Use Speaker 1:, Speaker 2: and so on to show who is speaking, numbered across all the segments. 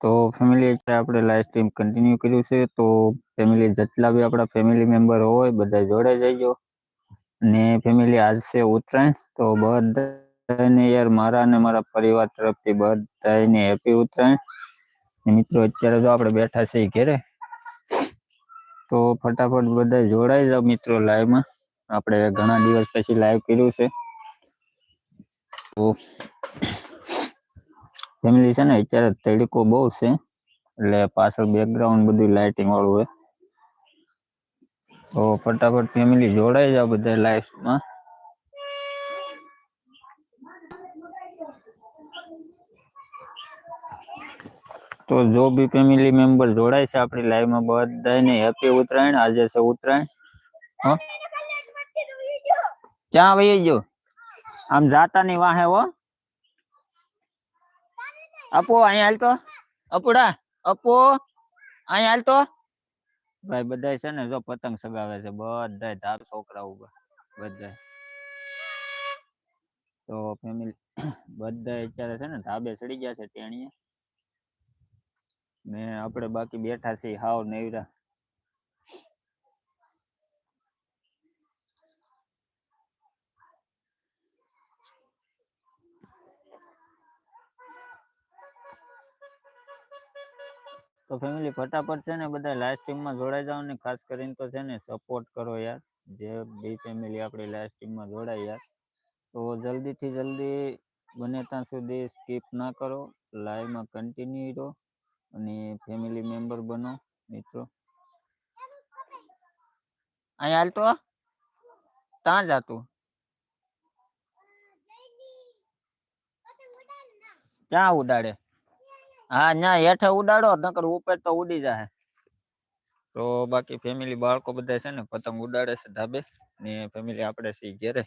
Speaker 1: તો ફેમિલી આપણે live stream continue કર્યું છે, તો ફેમિલી જેટલા બી આપણા ફેમિલી મેમ્બર હોય, બધા જોડાઈ જજો અને ફેમિલી આજ છે ઉત્તરાયણ, તો બધાને યાર મારા અને મારા પરિવાર તરફથી બધાને હેપી ઉત્તરાયણ. મિત્રો, અત્યારે જો આપણે બેઠા છીએ ઘેરે, તો ફટાફટ બધા જોડાઈ જાવ મિત્રો લાઈવમાં આપણે ઘણા દિવસ પછી લાઈવ કર્યું છે. તો ફેમિલી છે ને, અત્યારે તડકો બહુ છે, એટલે પાછળ બેકગ્રાઉન્ડ બધું લાઇટિંગ વાળું હોય. તો ફટાફટ ફેમિલી જોડાઈ જાવ બધા લાઈવમાં તો જો બી ફેમિલી મેમ્બર જોડાય છે આપણી લાઈવમાં બધાને હેપી ઉત્તરાયણ. આજે છે ઉત્તરાયણ. હો? ક્યાં વહી ગયો? આમ જાતા ની વાહે હો? અપુ અહીંયા હાલ તો અપુડા અપુ અહીંયા હાલ તો ભાઈ બધા છે ને, જો પતંગ સગાવે છે બધા ધાર છોકરા ઊભા બધા તો ફેમિલી બધા અત્યારે છે ને, ધાબે ચડી ગયા છે ટેણીએ. ને આપણે બાકી બેઠા છીએ, હાવ નેવરા. તો ફેમિલી ફટાફટ છે ને બધા લાઈવ સ્ટ્રીમમાં જોડાઈ જાવ ને, ખાસ કરીને તો છે ને સપોર્ટ કરો યાર. જે બી ફેમિલી આપણી લાઈવ સ્ટ્રીમમાં જોડાય યાર. તો જલ્દીથી જલ્દી બને ત્યાં સુધી સ્કીપ ના કરો. લાઈવમાં કન્ટિન્યુ રહો અને ફેમિલી મેમ્બર બનો, મિત્રો. અહીંયા હાલ તો? ત્યાં જાતું ક્યાં ઉડાડે? હા, ન્યા હેઠે ઉડાડો, નકર ઉપર તો ઉડી જાય તો બાકી ફેમિલી બાળકો બધા છે ને, પતંગ ઉડાડે છે ધાબે, ને ફેમિલી આપણે સી ઘેરે.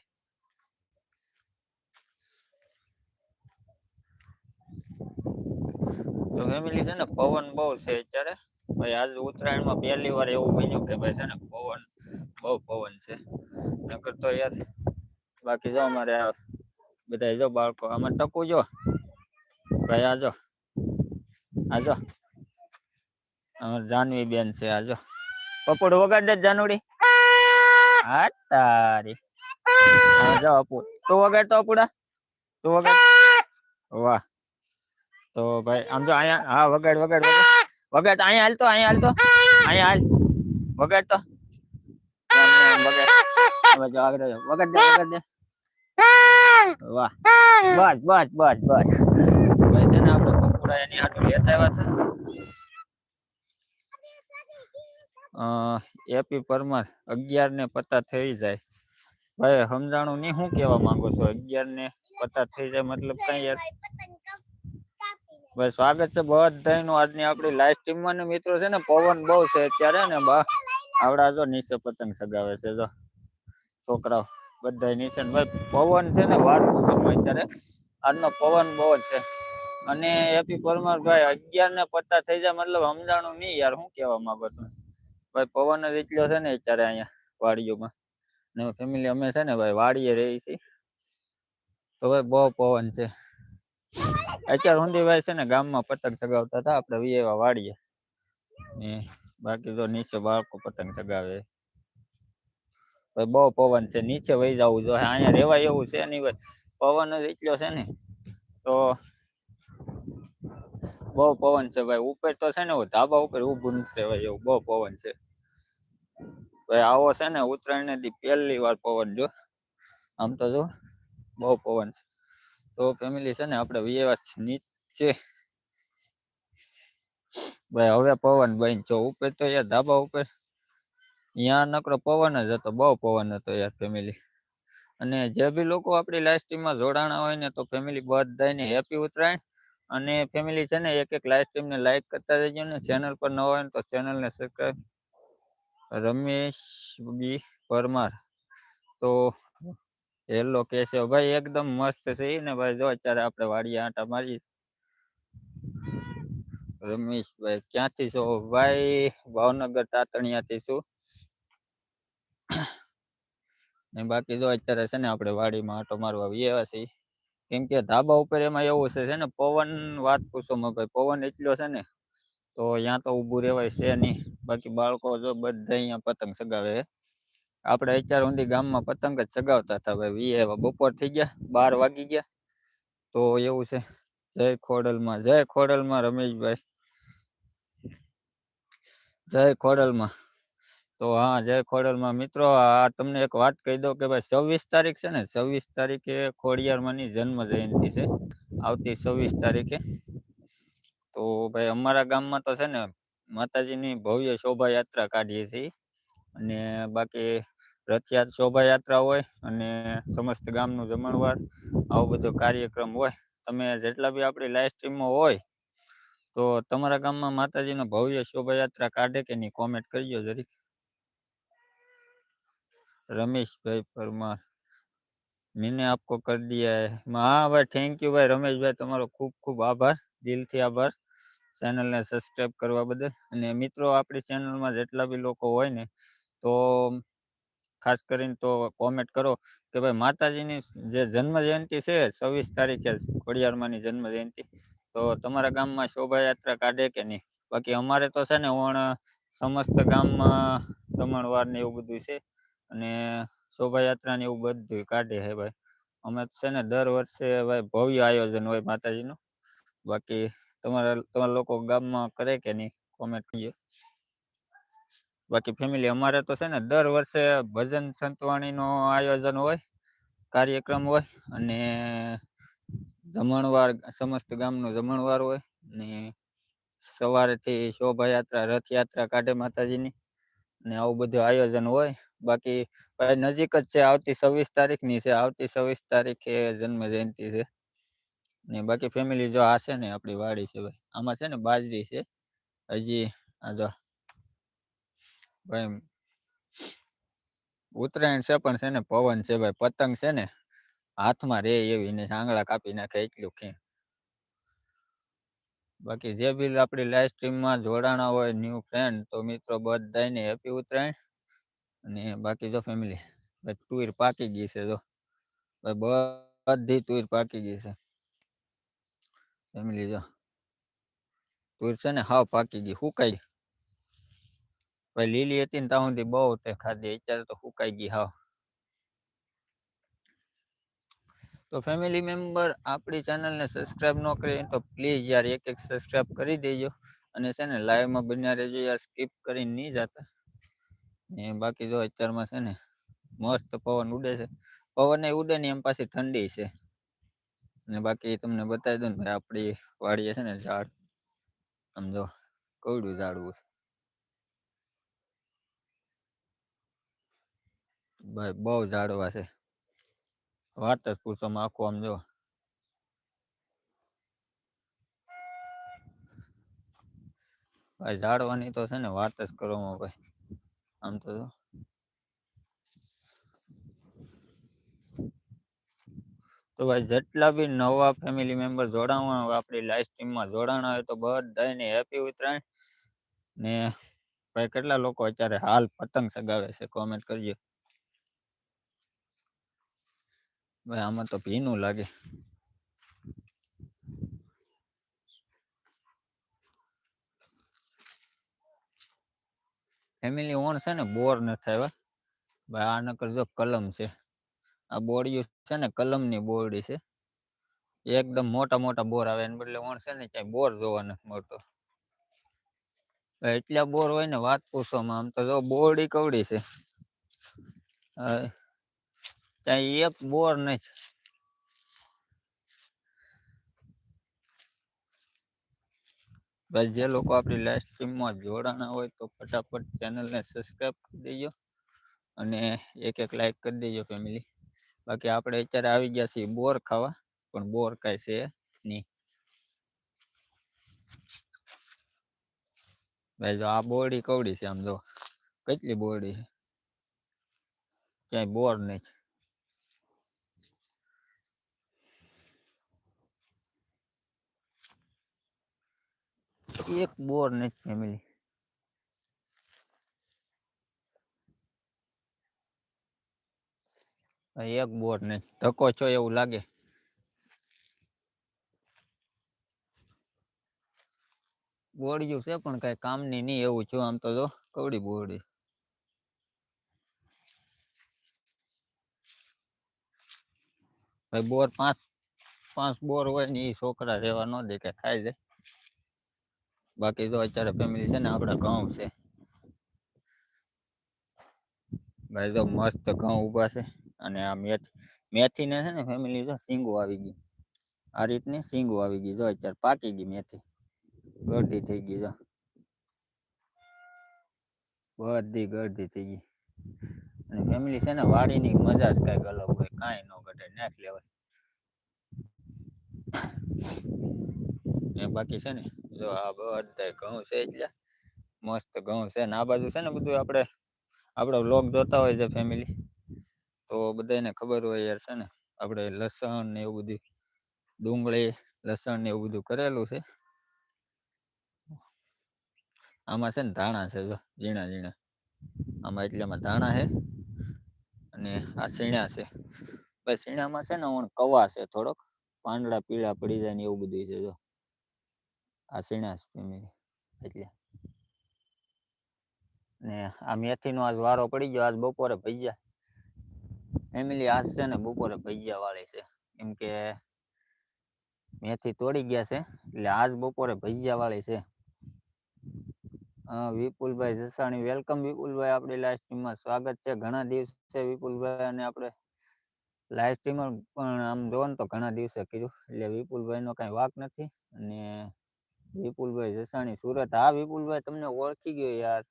Speaker 1: તો ફેમિલી છે ને, પવન બહુ છે અત્યારે. ભાઈ, આજ ઉત્તરાયણમાં પહેલી વાર એવું બન્યું કે ભાઈ છે ને, પવન, બહુ પવન છે. નકર તો યાર, બાકી જો અમારે બધા જો બાળકો, આમાં ટકું જો. ભાઈ આજો આજો અમાર જાનવી બેન છે આજો પપોડ વગાડ દે જાનુડી હા તારી હા, જાઓ અપુ તું વગાડ તો અપુડા તું વગાડ વાહ તો ભાઈ આમ જો અહીંયા હા વગાડ વગાડ વગાડ વગાડ અહીંયા હાલ તો અહીંયા હાલ તો અહીંયા હાલ વગાડ તો આમ, આમ વગાડ હવે જો આગળ જો. વગાડ દે વગાડ દે વાહ બસ બસ બસ બસ ભાઈ છે ને આપણે પકોડા એની હાટુ લેતા આવ્યા હતા. એપી પરમાર અગિયાર ને પત્તા થઈ જાય. ભાઈ, સમજાણું નહીં શું કેવા માંગો છો? અગિયાર ને પત્તા થઈ જાય મતલબ કઈ યાર ભાઈ, સ્વાગત છે બધાનું આજની આપણી લાઈવ સ્ટ્રીમમાં ને મિત્રો છે ને, પવન બહુ છે અત્યારે ને, બા? આવડા જો નીચે પતંગ સગાવે છે, જો. છોકરાઓ બધા નીચે ભાઈ, પવન છે ને, વાત અત્યારે. આજનો પવન બહુ છે. અને એપી પરમાર ભાઈ અગિયાર ને પત્તા થઈ જાય, મતલબ સમજાણું નહીં યાર, શું કહેવા માંગો તમે? ભાઈ, પવન જ એટલો છે ને અત્યારે અહીંયા વાડીઓમાં. ને ફેમિલી અમે છે ને ભાઈ, વાડીએ રહી છીએ. તો ભાઈ, બહુ પવન છે. અત્યારે સુધી ભાઈ છે ને ગામમાં પતંગ ચગાવતા હતા, આપણે વિયેવા વાડીએ. ને બાકી તો નીચે બાળકો પતંગ ચગાવે. ભાઈ, બહુ પવન છે. નીચે વહી જવું જોઈએ. અહીંયા રેવાય એવું છે નહીં, ભાઈ. પવન જ એટલો છે ને. તો બહુ પવન છે ભાઈ. ઉપર તો છે ને ધાબા ઉપર ઊભું નથી રહેવાય એવું બહુ પવન છે. ભાઈ આવો છે ને ઉત્તરાયણ ને પહેલી વાર પવન જો. આમ તો જો, બહુ પવન છે. તો ફેમિલી છે ને આપણે વિયેવા નીચે. ભાઈ હવે પવન બન જો ઉપર તો યાર ધાબા ઉપર. યા નકરો પવન જ હતો, બહુ પવન હતો યાર ફેમિલી અને જે બી લોકો આપણી લાઈવમાં જોડાણા હોય ને તો ફેમિલી બધાને હેપી ઉત્તરાયણ. અને ફેમિલી છે ને એક એક લાઈવ સ્ટ્રીમને લાઈક કરતા રહેજો ને. ચેનલ પર ન હોય તો તો ચેનલને સબસ્ક્રાઈબ રમેશ બી પરમાર. તો હેલો કેશવ ભાઈ એકદમ મસ્ત છે ને ભાઈ જો અત્યારે આપણે વાડીએ આંટા મારી રમેશભાઈ ક્યાંથી છો? ભાઈ, ભાવનગર તાતણિયાથી છું. ને બાકી જો અત્યારે છે ને આપણે વાડીમાં આંટો મારવા આવ્યા છીએ. કેમ કે ધાબા ઉપર એમાં એવું છે ને, પવન વાત પૂછો ભાઈ પવન એટલો છે ને, તો અહીંયા તો ઊભું રહેવાય છે નહીં. બાકી બાળકો જો બધા અહીંયા પતંગ ચગાવે આપણે અત્યાર સુધી ગામમાં પતંગ જ ચગાવતા હતા ભાઈ. વીએ બપોર થઈ ગયા, બાર વાગી ગયા. તો એવું છે. જય ખોડલમાં જય ખોડલમાં, રમેશભાઈ. જય ખોડલમાં. તો હા જય ખોડલમાં મિત્રો, આ તમને એક વાત કહી દઉં કે ભાઈ છવ્વીસ તારીખ છે ને, છવ્વીસ તારીખે ખોડિયારમાંની જન્મ જયંતિ છે, આવતી છવ્વીસ તારીખે. તો ભાઈ અમારા ગામમાં તો છે ને, માતાજીની ભવ્ય શોભાયાત્રા કાઢીએ છીએ અને બાકી રથયાત્રા શોભાયાત્રા હોય અને સમસ્ત ગામનું જમણવાર આવો બધો કાર્યક્રમ હોય, તમે જેટલા બી આપણી લાઈવ સ્ટ્રીમમાં હોય, તો તમારા ગામમાં માતાજીનો ભવ્ય શોભાયાત્રા કાઢે કે નહીં કોમેન્ટ કરજો જરીક. રમેશભાઈ પરમાર मैंने आपको कर दिया है हाँ भाई થેન્ક યુ ભાઈ રમેશભાઈ તમારો ખૂબ ખૂબ આભાર દિલથી આભાર ચેનલને સબસ્ક્રાઇબ કરવા બદલ અને મિત્રો આપણી ચેનલમાં જેટલા બી લોકો હોય ને તો ખાસ કરીને તો કોમેન્ટ કરો કે ભાઈ માતાજીની જે જન્મ જયંતિ છે છવ્વીસ તારીખે ખોડિયારમાંની જન્મ જયંતિ તો તમારા ગામમાં શોભાયાત્રા કાઢે કે નહીં બાકી અમારે તો છે ને ઓણ સમસ્ત ગામમાં જમણવાર ને એવું બધું છે અને શોભાયાત્રા ને એવું બધું કાઢે છે ભાઈ. અમે છે ને દર વર્ષે ભાઈ ભવ્ય આયોજન હોય માતાજીનું. બાકી તમારા તમારા લોકો ગામમાં કરે કે નહીં? કોમેન્ટ કરીએ બાકી ફેમિલી અમારે તો છે ને દર વર્ષે ભજન સંતવાણીનો આયોજન હોય, કાર્યક્રમ હોય અને જમણવાર, સમસ્ત ગામનું જમણવાર હોય ને સવારથી શોભાયાત્રા, રથયાત્રા કાઢે માતાજીની. ને આવું બધું આયોજન હોય. બાકી નજીક જ છે, આવતી છવ્વીસ તારીખની છે, આવતી છવ્વીસ તારીખે જન્મ જયંતિ છે. ને બાકી ફેમિલી જો આ છે ને આપણી વાડી છે ભાઈ. આમાં છે ને બાજરી છે. હજી આ જો ભાઈ ઉત્તરાયણ છે પણ છે ને પવન છે ભાઈ. પતંગ છે ને હાથમાં રે એવી ને આંગળા કાપી નાખે એટલું ખે બાકી જે બી આપણી લાઈવ સ્ટ્રીમમાં જોડાણા હોય ન્યૂ ફ્રેન્ડ તો મિત્રો બધાને હેપી ઉત્તરાયણ. અને બાકી જો ફેમિલી તુર પાકી ગઈ છે જો. બધી તુર પાકી ગઈ છે. ફેમિલી જો. તુર છે ને હાવ પાકી ગઈ સુકાઈ ભાઈ લીલી હતી ને ત્યાં સુધી બહુ તે ખાધી, અત્યારે તો સુકાઈ ગઈ હાવ. તો ફેમિલી મેમ્બર આપણી ચેનલને સબસ્ક્રાઇબ ન કરી તો પ્લીઝ યાર એક એક સબસ્ક્રાઇબ કરી દેજો. અને છે ને લાઈવમાં બન્યા રહેજો યાર સ્કીપ કરી નહીં જતા. ને બાકી જો અત્યારમાં છે ને મસ્ત પવન ઉડે છે. પવન એ ઉડે ને એમ પાછી ઠંડી છે. ને બાકી તમને બતાવી દઉં ને ભાઈ, આપણી વાડીએ છે ને ઝાડ, આમ જો કવડું ઝાડવું છે. ભાઈ, બહુ ઝાડવા છે. વાત જ પૂછવામાં આખું આમ જો. ભાઈ, ઝાડવાની તો છે ને વાત જ કરવામાં ભાઈ આમ તો. તો ભાઈ, જેટલા બી નવા ફેમિલી મેમ્બર જોડાવા આપણી લાઈવ સ્ટ્રીમમાં જોડાણા હોય, તો બધાને હેપી ઉત્તરાયણ. ને ભાઈ, કેટલા લોકો અત્યારે હાલ પતંગ સગાવે છે? કોમેન્ટ કરજો. ભાઈ, આમાં તો ભીનું લાગે. ફેમિલી ઓણ છે ને બોર ન થાય ભાઈ, આ નકર જો કલમ છે. આ બોડિયું છે ને, કલમની બોરડી છે. એકદમ મોટા મોટા બોર આવે, એને બદલે ઓણ છે ને, ક્યાંય બોર જોવા નથી મળતો. એટલા બોર હોય ને, વાત પૂછવામાં આમ તો જો બોરડી કવડી છે. ક્યાંય એક બોર નથી ભાઈ, જે લોકો આપણી લાઈવ સ્ટ્રીમમાં જોડાણા હોય તો ફટાફટ ચેનલને સબસ્ક્રાઇબ કરી દેજો અને એક એક લાઈક કરી દેજો ફેમિલી બાકી આપણે અત્યારે આવી ગયા છીએ બોર ખાવા, પણ બોર કાંઈ છે નહીં. ભાઈ, જો આ બોરડી કવડી છે આમ જો. કેટલી બોરડી છે? ક્યાંય બોર નહીં एक बोर नहीं मिली। एक बोर नहीं, धक्को छो एवं लगे। बोड़ी जो पर कई काम नहीं नहीं एवं छो आम तो कवड़ी बोड़ी भाई बोर पाँच पाँच बोर हो छोकरा रेवा न दे के खाई जाए બાકી જો અત્યારે ફેમિલી છે ને આપણે ઘઉં છે. ભાઈ તો મસ્ત ઘઉં ઊભા છે અને આ મેથી, મેથીને છે ને ફેમિલી તો સિંગો આવી ગઈ આ રીતની સિંગો આવી ગઈ જો અત્યારે પાકી ગઈ મેથી. ગરદી થઈ ગઈ જો. બધી ગરદી થઈ ગઈ. અને ફેમિલી છે ને વાડીની મજા જ કાંઈક અલગ હોય, કાંઈ ન ઘટે નેક્સ્ટ લેવલ એ બાકી છે ને જો આ બધા ઘઉં છે એટલે મસ્ત ઘઉં છે ને આ બાજુ છે ને બધું આપણે, આપણો વ્લોગ જોતા હોય છે ફેમિલી તો બધાને ખબર હોય યાર છે ને, આપણે લસણ ને એવું બધું, ડુંગળી, લસણ ને એવું બધું કરેલું છે. આમાં છે ને ધાણા છે જો, ઝીણા ઝીણા. આમાં એટલામાં ધાણા છે અને આ સીણા છે. પછી સીણામાં છે ને કવા છે થોડોક, પાંદડા પીળા પડી જાય ને એવું બધું છે જો. આ સીણા છે ફેમિલી એટલે. ને આ મેથીનો આજ વારો પડી ગયો, આજ બપોરે ભજીયા. ફેમિલી આજ છે ને બપોરે ભજીયા વાળી છે. કેમ કે મેથી તોડી ગયા છે, એટલે આજ બપોરે ભજીયા વાળી છે. વિપુલભાઈ જસાણી, વેલકમ વિપુલભાઈ, આપણી લાઈવ સ્ટ્રીમમાં સ્વાગત છે. ઘણા દિવસ વિપુલભાઈ અને આપણે લાઈવ સ્ટ્રીમર પણ આમ જોવો ને તો ઘણા દિવસે કીધું એટલે વિપુલભાઈ નો કઈ વાક નથી. અને વિપુલભાઈ જસાણી, સુરત. હા, વિપુલભાઈ, તમને ઓળખી ગયો યાર.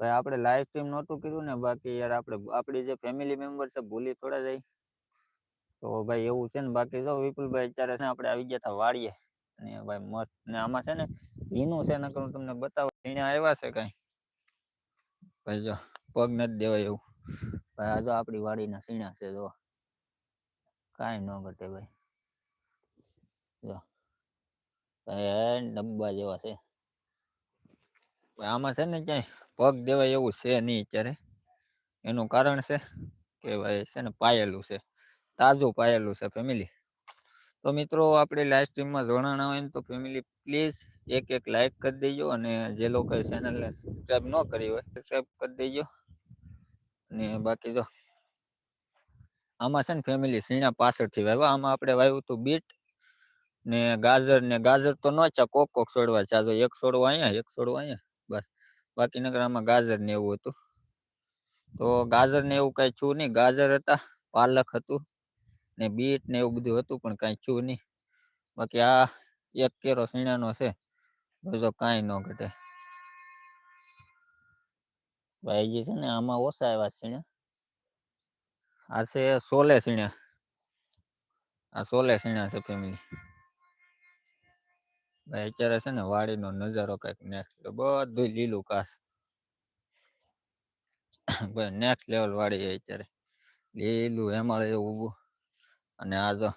Speaker 1: ભાઈ, આપણે લાઈવ સ્ટ્રીમ નહોતું કર્યું ને, બાકી યાર આપણે આપણી જે ફેમિલી મેમ્બર છે, ભૂલી થોડા જાય. તો ભાઈ, એવું છે ને, બાકી જો વિપુલભાઈ અત્યારે છે આપણે આવી ગયા હતા વાડીએ. અને ભાઈ, મસ્ત, ને આમાં છે ને ઝીણું છે નકર હું તમને બતાવું ઝીણા આવ્યા છે કઈ. ભાઈ, જો, પગ નથી દેવાય એવું. ભાઈ, આ જો આપણી વાડીના સીણા છે, જો. કાંઈ ન ઘટે ભાઈ. જો. ડબ્બા જેવા છે. આમાં છે ને ક્યાંય પગ દેવાય એવું છે નહીં અત્યારે. એનું કારણ છે કે ભાઈ છે ને પાયેલું છે. તાજું પાયેલું છે ફેમિલી તો મિત્રો આપણે લાઈવ સ્ટ્રીમમાં જોડાણા હોય ને તો ફેમિલી પ્લીઝ એક એક લાઈક કરી દેજો અને જે લોકો ચેનલને સબસ્ક્રાઈબ ન કરી હોય સબસ્ક્રાઈબ કરી દેજો. અને બાકી જો આમાં છે ને ફેમિલી સીણા પાછળથી વાવ્યા આમાં આપણે વાવ્યું હતું બીટ ને ગાજર ને ગાજર તો ન છે કોક કોક છોડવા આ જો એક છોડવા અહીંયા, એક છોડવા અહીંયા, બસ. બાકી નકર આમાં ગાજર ને એવું હતું. તો ગાજર ને એવું કઈ છું નહીં. ગાજર હતા, પાલક હતું, ને બીટ ને એવું બધું હતું, પણ કઈ છું નહીં. બાકી આ એક કેરો સીણાનો છે. બીજો કાંઈ ન ઘટે. ભાઈ જે છે ને આમાં ઓછા આવ્યા સીણા. આ છે સોલે સીણા. આ સોલે સીણા છે ફેમિલી અત્યારે છે ને વાડીનો નજારો કંઈક નેક્સ્ટ બધું લીલું કાસ ભાઈ નેક્સ્ટ લેવલ છે અત્યારે. લીલું હેમાળ એવું ઊભું. અને આ તો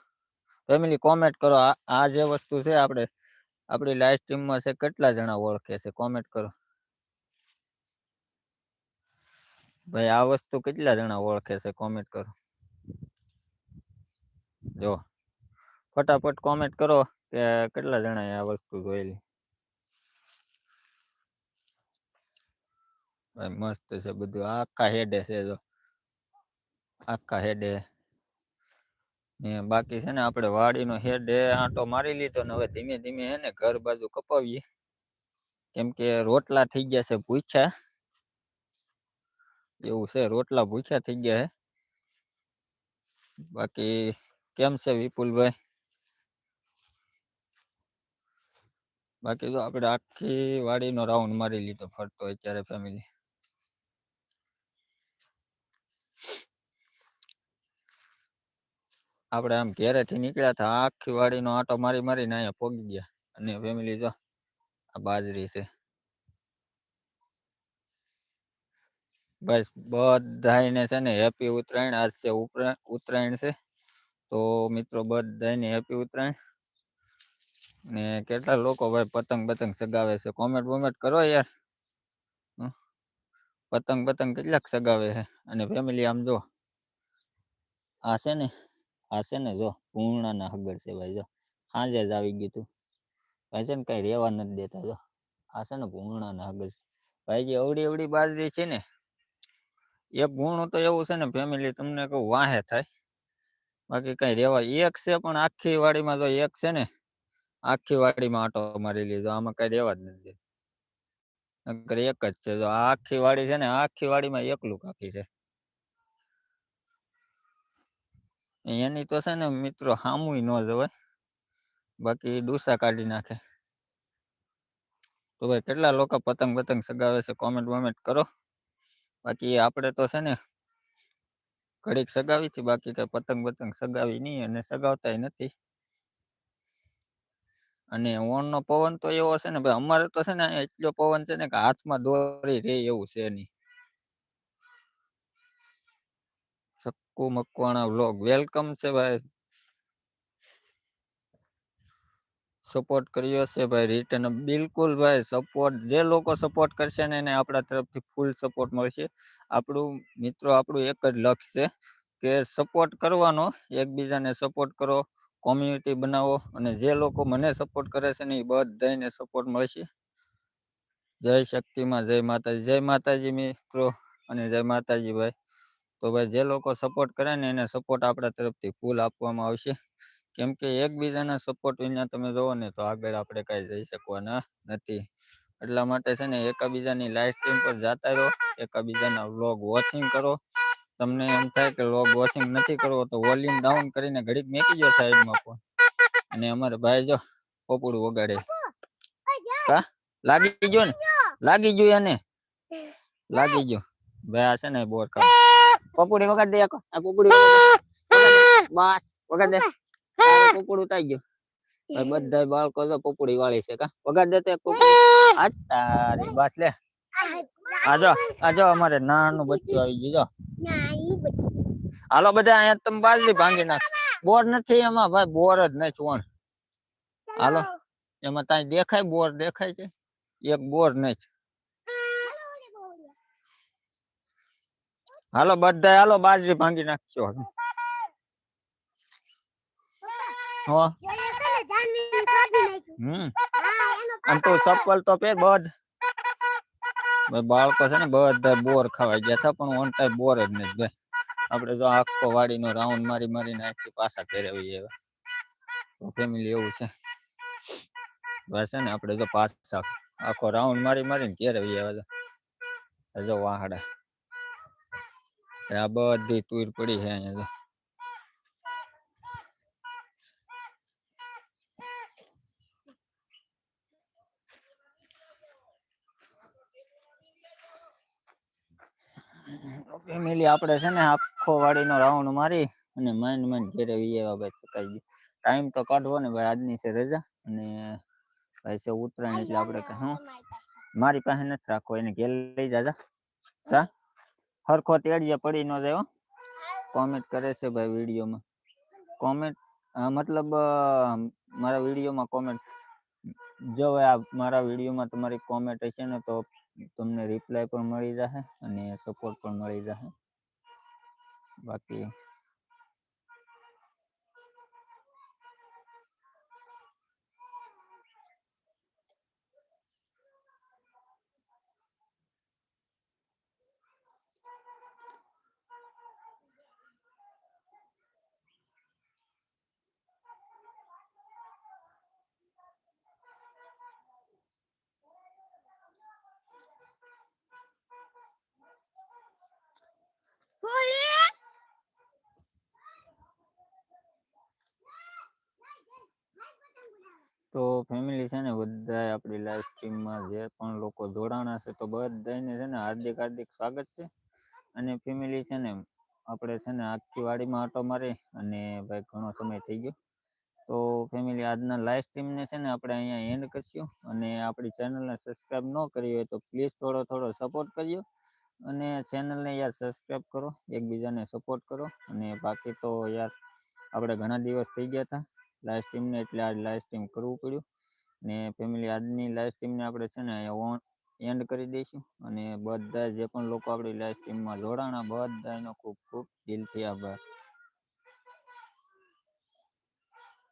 Speaker 1: ફેમિલી કોમેન્ટ કરો, આ જે વસ્તુ છે આપણે, આપણી લાઈવ સ્ટ્રીમમાં છે કેટલા જણા ઓળખે છે? કોમેન્ટ કરો. ભાઈ, આ વસ્તુ કેટલા જણા ઓળખે છે? કોમેન્ટ કરો. જો, ફટાફટ કોમેન્ટ કરો. કે કેટલા જણાએ આ વસ્તુ જોયેલી? ભાઈ, મસ્ત છે બધું. આખા હેડે છે જો. આખા હેડે. બાકી છે ને આપણે વાડીનો હેડે આંટો મારી લીધો ને હવે ધીમે ધીમે હે ઘર બાજુ કપાવીએ. કેમ કે રોટલા થઈ ગયા છે ભૂખ્યા. એવું છે, રોટલા ભૂખ્યા થઈ ગયા છે બાકી કેમ છે વિપુલભાઈ? બાકી તો આપણે આખી વાડીનો રાઉન્ડ મારી લીધો, ફરતો અત્યારે ફેમિલી આપણે આમ ઘેરેથી નીકળ્યા હતા આખી વાડીનો આંટો મારી મારીને અહીંયા પોગી ગયા. અને ફેમિલી જો, આ બાજરી છે. બસ બધાને છે ને હેપી ઉત્તરાયણ, આજ છે ઉત્તરાયણ છે. તો મિત્રો બધાને હેપી ઉત્તરાયણ. ને કેટલા લોકો ભાઈ પતંગ પતંગ સગાવે છે? કોમેન્ટ બોમેન્ટ કરો યાર. પતંગ પતંગ કેટલાક સગાવે છે? અને ફેમિલી આમ જો. આ છે ને, આ છે ને જો, પૂર્ણાના હગર છે ભાઈ જો. સાંજે જ આવી ગયું તું. ભાઈ છે ને કઈ રહેવા નથી દેતા જો. આ છે ને ભૂંગળા નાગજ ભાઈ જે અવડી અવડી બાજરી છે ને, એક ગુણું તો એવું છે ને ફેમિલી તમને કહું, વાહે થાય. બાકી કઈ રેવા એક છે પણ આખી વાડીમાં જો એક છે ને આખી વાડીમાં આટો મારી લીધો. આમાં કઈ રેવા જ નથી નકર એક જ છે. જો આખી વાડી છે ને, આખી વાડીમાં એકલું કાપી છે. એની તો છે ને, મિત્રો સામુય ન જવાય બાકી ડૂસા કાઢી નાખે. તો ભાઈ, કેટલા લોકો પતંગ પતંગ સગાવે છે? કોમેન્ટ વોમેન્ટ કરો. બાકી આપણે તો છે ને, ઘડીક સગાવી હતી બાકી કઈ પતંગ પતંગ સગાવી નહીં અને સગાવતાય નથી. અને ઓણનો પવન તો એવો છે ને, ભાઈ અમારે તો છે ને એટલો પવન છે ને કે હાથમાં દોરી રે એવું છે નહીં. સક્કુ મકવાણા વ્લોગ. વેલકમ છે ભાઈ. સપોર્ટ કર્યો છે ભાઈ રિટર્ન બિલકુલ ભાઈ સપોર્ટ. જે લોકો સપોર્ટ કરશે ને એને આપણા તરફથી ફૂલ સપોર્ટ મળશે. આપણું મિત્રો આપણું એક જ લક્ષ્ય છે કે સપોર્ટ કરવાનો, એકબીજાને સપોર્ટ કરો. કોમ્યુનિટી બનાવો અને જે લોકો મને સપોર્ટ કરે છે ને એ બધાને સપોર્ટ મળશે. જય શક્તિમાં જય માતાજી જય માતાજી મિત્રો અને જય માતાજી ભાઈ. તો ભાઈ જે લોકો સપોર્ટ કરે ને એને સપોર્ટ આપણા તરફથી ફૂલ આપવામાં આવશે. કેમ કે એકબીજાના સપોર્ટ વિના તમે જોવો ને તો આગળ આપણે કાંઈ જઈ શકવાના નથી. એટલા માટે છે ને એકાબીજાની લાઈવ સ્ટ્રીમ પર જાતા રહો, એકાબીજાના વ્લોગ વોચિંગ કરો તમને એમ થાય કે લોગ વોશિંગ નથી કરવો તો વોલ્યુમ ડાઉન કરીને ઘડીક મેકી જો સાઈડમાં ફોન અને અમારે ભાઈ જો પોપડું વગાડે. કા? લાગી ગયો ને? લાગી ગયો એને? લાગી ગયો. ભાઈ આ છે ને બોર કા પોપડી વગાડ દે આકો આ પોપડી બસ, વગાડ દે. પોપડું તાઈ ગયું બધા બાળકો તો પોપડી વાળી છે કા? વગાડ દે તો પોપડી. આ તારી બસ લે. આજો આજો અમારે નાનું બચ્ચું આવી ગયું જો. હાલો બધા અહીંયા તમે બાજરી ભાંગી નાખ. બોર નથી એમાં ભાઈ બોર જ નહીં ચોણ હાલો એમાં તાઈ દેખાય? બોર દેખાય છે? એક બોર નહીં હાલો બધા હાલો બાજરી ભાંગી નાખજો હો. હમ. આમ તો ચપ્પલ તો પહેર બધ. બાળકો છે ને બધા બોર ખવાઈ ગયા હતા, પણ ઓન ટાઈમ બોર જ નથી ભાઈ આપણે જો આખો વાડીનો રાઉન્ડ મારી મારીને આખી પાછા ફેરવીએ હવે. તો ફેમિલી એવું છે. બસ છે ને આપણે જો પાછા આખો રાઉન્ડ મારી મારીને ફેરવીએ હવે તો. જો વાહડા. આ બધી તુર પડી છે અહીંયા ફેમિલી આપણે છે ને આખો વાડીનો રાઉન્ડ મારી અને મન મન ઘેરે વિયેવા ભાઈ ચકાઈ ગયું ટાઈમ તો કાઢવો ને ભાઈ, આજની છે રજા અને ભાઈ છે ઉત્તરાયણ એટલે આપણે હું? મારી પાસે નથી રાખો એને ઘેર લઈ જાજા ચા હરખો તેડીએ પડી ન જાય કોમેન્ટ કરે છે ભાઈ વિડીયોમાં. કોમેન્ટ મતલબ મારા વિડીયોમાં કોમેન્ટ જો આ મારા વિડીયોમાં તમારી કોમેન્ટ હશે ને તો તમને રિપ્લાય પણ મળી જશે અને સપોર્ટ પણ મળી જશે બાકી તો ફેમિલી છે ને બધા આપણી લાઈવ સ્ટ્રીમમાં જે પણ લોકો જોડાણા છે તો બધાને છે ને હાર્દિક હાર્દિક સ્વાગત છે. અને ફેમિલી છે ને આપણે છે ને આખી વાડીમાં આટો મારી અને ભાઈ ઘણો સમય થઈ ગયો. તો ફેમિલી આજના લાઈવ સ્ટ્રીમને છે ને આપણે અહીંયા એન્ડ કરશું. અને આપણી ચેનલને સબસ્ક્રાઈબ ન કરી હોય તો પ્લીઝ થોડો થોડો સપોર્ટ કરજો. અને ચેનલને યાર સબસ્ક્રાઈબ કરો, એકબીજાને સપોર્ટ કરો. અને બાકી તો યાર આપણે ઘણા દિવસ થઈ ગયા હતા. લાઈવ સ્ટ્રીમને એટલે આજ લાઈવ સ્ટ્રીમ કરવું પડ્યું. ને ફેમિલી આજની લાઈવ સ્ટ્રીમને આપણે છે ને ઓન એન્ડ કરી દઈશું. અને બધા જે પણ લોકો આપણી લાઈવ સ્ટ્રીમમાં જોડાણા, બધાનો ખૂબ ખૂબ દિલથી આભાર.